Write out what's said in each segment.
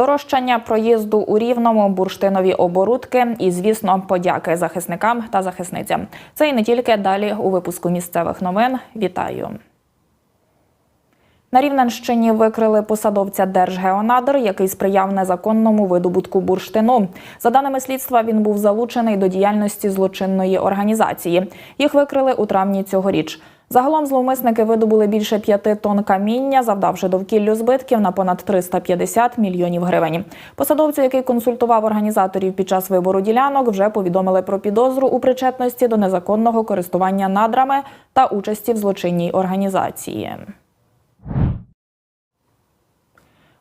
Здорожчання проїзду у рівному, бурштинові оборудки і, звісно, подяки захисникам та захисницям. Це і не тільки далі у випуску місцевих новин. Вітаю. На Рівненщині викрили посадовця Держгеонадр, який сприяв незаконному видобутку бурштину. За даними слідства, він був залучений до діяльності злочинної організації. Їх викрили у травні цьогоріч. Загалом зловмисники видобули більше п'яти тонн каміння, завдавши довкіллю збитків на понад 350 мільйонів гривень. Посадовцю, який консультував організаторів під час вибору ділянок, вже повідомили про підозру у причетності до незаконного користування надрами та участі в злочинній організації.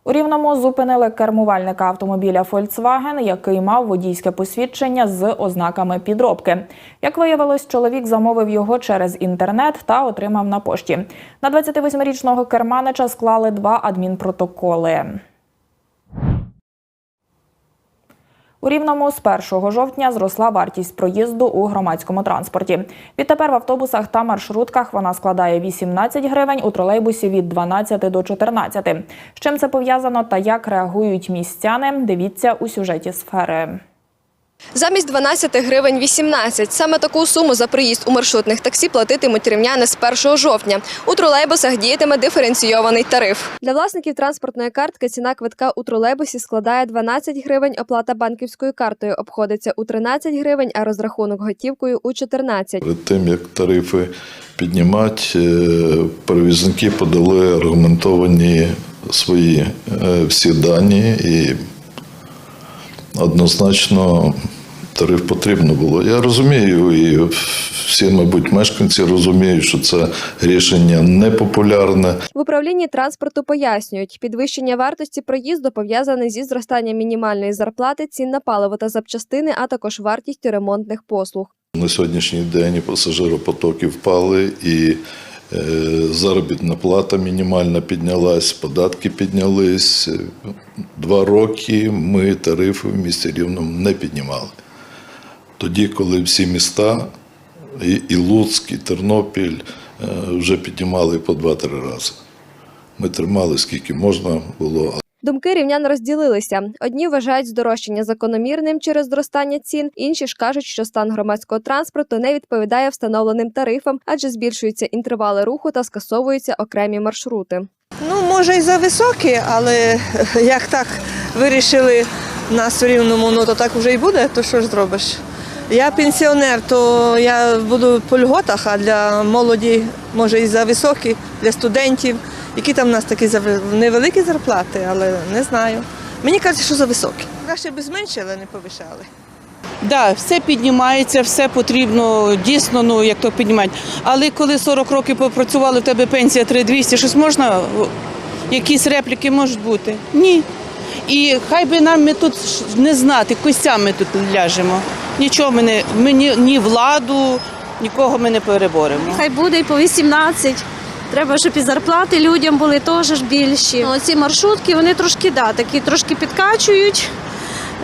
У Рівному зупинили кермувальника автомобіля Фольксваген, який мав водійське посвідчення з ознаками підробки. Як виявилось, чоловік замовив його через інтернет та отримав на пошті. На 28-річного керманича склали два адмінпротоколи. У Рівному з 1 жовтня зросла вартість проїзду у громадському транспорті. Відтепер в автобусах та маршрутках вона складає 18 гривень, у тролейбусі від 12 до 14. З чим це пов'язано та як реагують містяни, дивіться у сюжеті сфери. Замість 12 гривень 18. Саме таку суму за приїзд у маршрутних таксі платитимуть рівняни з 1 жовтня. У тролейбусах діятиме диференційований тариф. Для власників транспортної картки ціна квитка у тролейбусі складає 12 гривень, оплата банківською картою обходиться у 13 гривень, а розрахунок готівкою у 14. Перед тим як тарифи піднімати, е, перевізники подали аргументовані свої е, всі дані і однозначно тариф потрібно було. Я розумію, і всі, мабуть, мешканці розуміють, що це рішення непопулярне. В управлінні транспорту пояснюють, підвищення вартості проїзду пов'язане зі зростанням мінімальної зарплати, цін на паливо та запчастини, а також вартістю ремонтних послуг. На сьогоднішній день пасажиропотоки впали і заробітна плата мінімальна піднялась, податки піднялись. Два роки ми тарифи в місті Рівному не піднімали. Тоді, коли всі міста, і, і Луцьк, і Тернопіль е, вже піднімали по два-три рази. Ми тримали скільки можна було, Думки рівнян розділилися. Одні вважають здорожчання закономірним через зростання цін, інші ж кажуть, що стан громадського транспорту не відповідає встановленим тарифам, адже збільшуються інтервали руху та скасовуються окремі маршрути. Ну, може, і за високі, але як так вирішили нас у рівному, ну то так вже і буде, то що ж зробиш? Я пенсіонер, то я буду по льготах, а для молоді, може, і за високі, для студентів. Які там у нас такі невеликі зарплати, але не знаю. Мені кажуть, що за високі. Краще б зменшили, не повишали. Да, все піднімається, все потрібно дійсно, ну як то піднімати. Але коли 40 років попрацювали, в тебе пенсія 3200, щось можна, якісь репліки можуть бути? Ні. І хай би нам ми тут не знати, костями тут ляжемо. Нічого ми не, ми ні, ні владу, нікого ми не переборемо. Хай буде і по 18. Треба, щоб і зарплати людям були теж більші. Ну, Ці маршрутки вони трошки да, такі трошки підкачують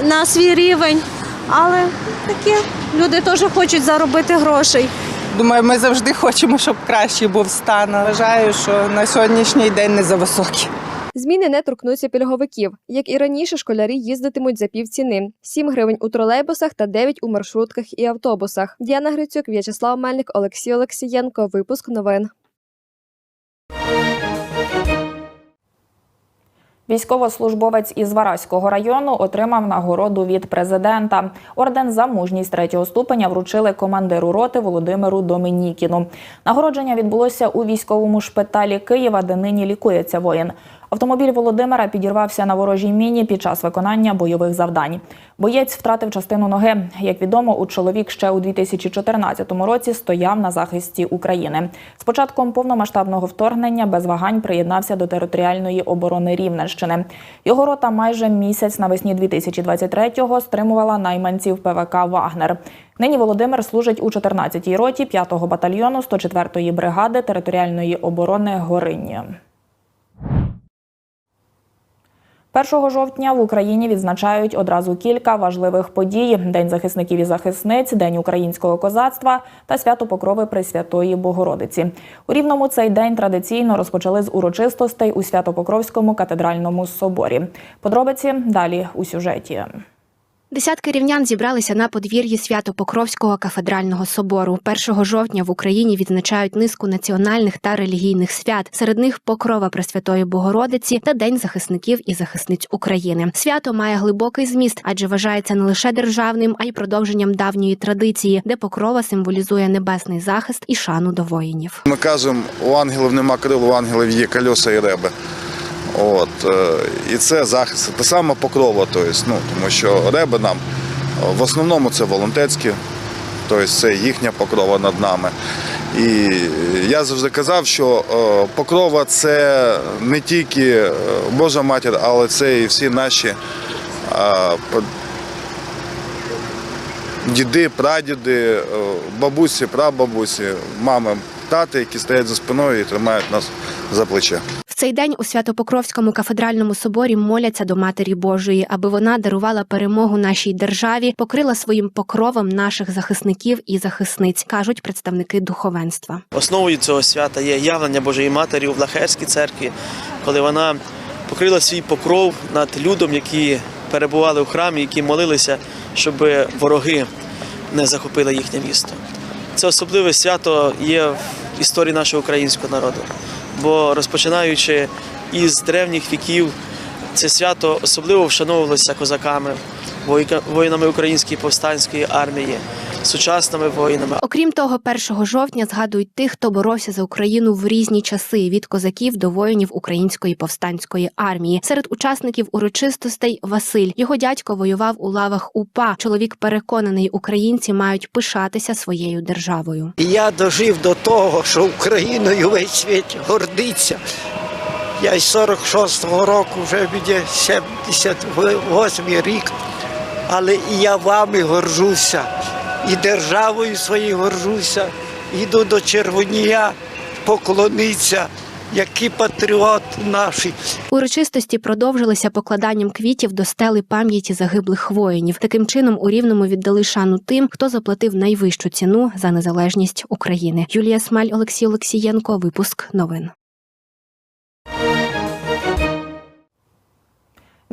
на свій рівень, але таке люди теж хочуть заробити грошей. Думаю, ми завжди хочемо, щоб краще був стан. Вважаю, що на сьогоднішній день не за високі. Зміни не торкнуться пільговиків. Як і раніше, школярі їздитимуть за півціни: 7 гривень у тролейбусах та 9 у маршрутках і автобусах. Діана Грицюк, В'ячеслав Мельник, Олексій Олексієнко. Випуск новин. Військовослужбовець із Вараського району отримав нагороду від президента. Орден за мужність третього ступеня вручили командиру роти Володимиру Доменікіну. Нагородження відбулося у військовому шпиталі Києва, де нині лікується воїн. Автомобіль Володимира підірвався на ворожій міні під час виконання бойових завдань. Боєць втратив частину ноги. Як відомо, у чоловік ще у 2014 році стояв на захисті України. З початком повномасштабного вторгнення без вагань приєднався до територіальної оборони Рівненщини. Його рота майже місяць навесні 2023-го стримувала найманців ПВК Вагнер. Нині Володимир служить у 14-й роті 5-го батальйону 104-ї бригади територіальної оборони Гориння. 1 жовтня в Україні відзначають одразу кілька важливих подій: День захисників і захисниць, День українського козацтва та свято Покрови Пресвятої Богородиці. У рівному цей день традиційно розпочали з урочистостей у Свято-Покровському катедральному соборі. Подробиці далі у сюжеті. Десятки рівнян зібралися на подвір'ї Свято-Покровського кафедрального собору. 1 жовтня в Україні відзначають низку національних та релігійних свят. Серед них Покрова Пресвятої Богородиці та День захисників і захисниць України. Свято має глибокий зміст, адже вважається не лише державним, а й продовженням давньої традиції, де покрова символізує небесний захист і шану до воїнів. Ми кажемо, у ангелів нема крил, у ангелів є кольоса і реби. От, е, і це захист. Те саме покрова, тобто, ну, тому що реби нам е, в основному це волонтерські, тобто це їхня покрова над нами. І я завжди казав, що е, покрова це не тільки Божа матір, але це і всі наші діди, прадіди, бабусі, прабабусі, мами, тати, які стоять за спиною і тримають нас за плече. Цей день у Свято-Покровському кафедральному соборі моляться до Матері Божої, аби вона дарувала перемогу нашій державі, покрила своїм покровом наших захисників і захисниць, кажуть представники духовенства. Основою цього свята є явлення Божої Матері у Влахерській церкві, коли вона покрила свій покров над людом, які перебували у храмі, які молилися, щоб вороги не захопили їхнє місто. Це особливе свято є в історії нашого українського народу, бо розпочинаючи із древніх віків, це свято особливо вшановувалося козаками, воїнами української повстанської армії, сучасними воїнами. Окрім того, 1 жовтня згадують тих, хто боровся за Україну в різні часи від козаків до воїнів української повстанської армії. Серед учасників урочистостей Василь. Його дядько воював у лавах УПА. Чоловік переконаний, українці мають пишатися своєю державою. Я дожив до того, що Україною весь світ гордиться. Я із 46-го року вже мені 78 рік, але і я вами горжуся, і державою своєю горжуся. Йду до Червонія поклонитися, які патріоти наші. Урочистості продовжилися покладанням квітів до стели пам'яті загиблих воїнів. Таким чином у рівному віддали шану тим, хто заплатив найвищу ціну за незалежність України. Юлія Смаль, Олексій Олексієнко. Випуск новин.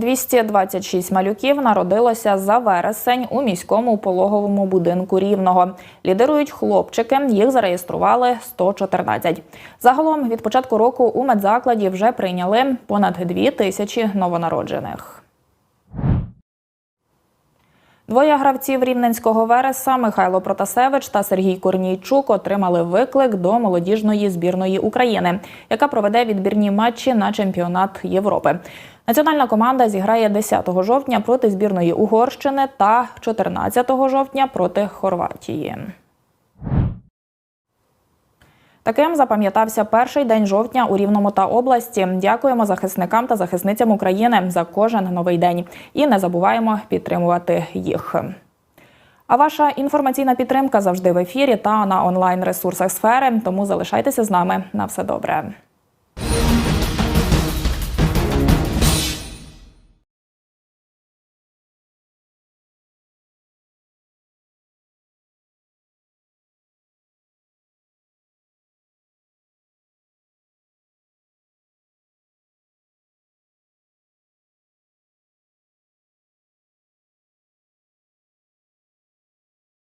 226 малюків народилося за вересень у міському пологовому будинку Рівного. Лідирують хлопчики, їх зареєстрували 114. Загалом від початку року у медзакладі вже прийняли понад 2 тисячі новонароджених. Двоє гравців рівненського вереса Михайло Протасевич та Сергій Корнійчук отримали виклик до молодіжної збірної України, яка проведе відбірні матчі на чемпіонат Європи. Національна команда зіграє 10 жовтня проти збірної Угорщини та 14 жовтня проти Хорватії. Таким запам'ятався перший день жовтня у Рівному та області. Дякуємо захисникам та захисницям України за кожен новий день і не забуваємо підтримувати їх. А ваша інформаційна підтримка завжди в ефірі та на онлайн ресурсах сфери. Тому залишайтеся з нами на все добре.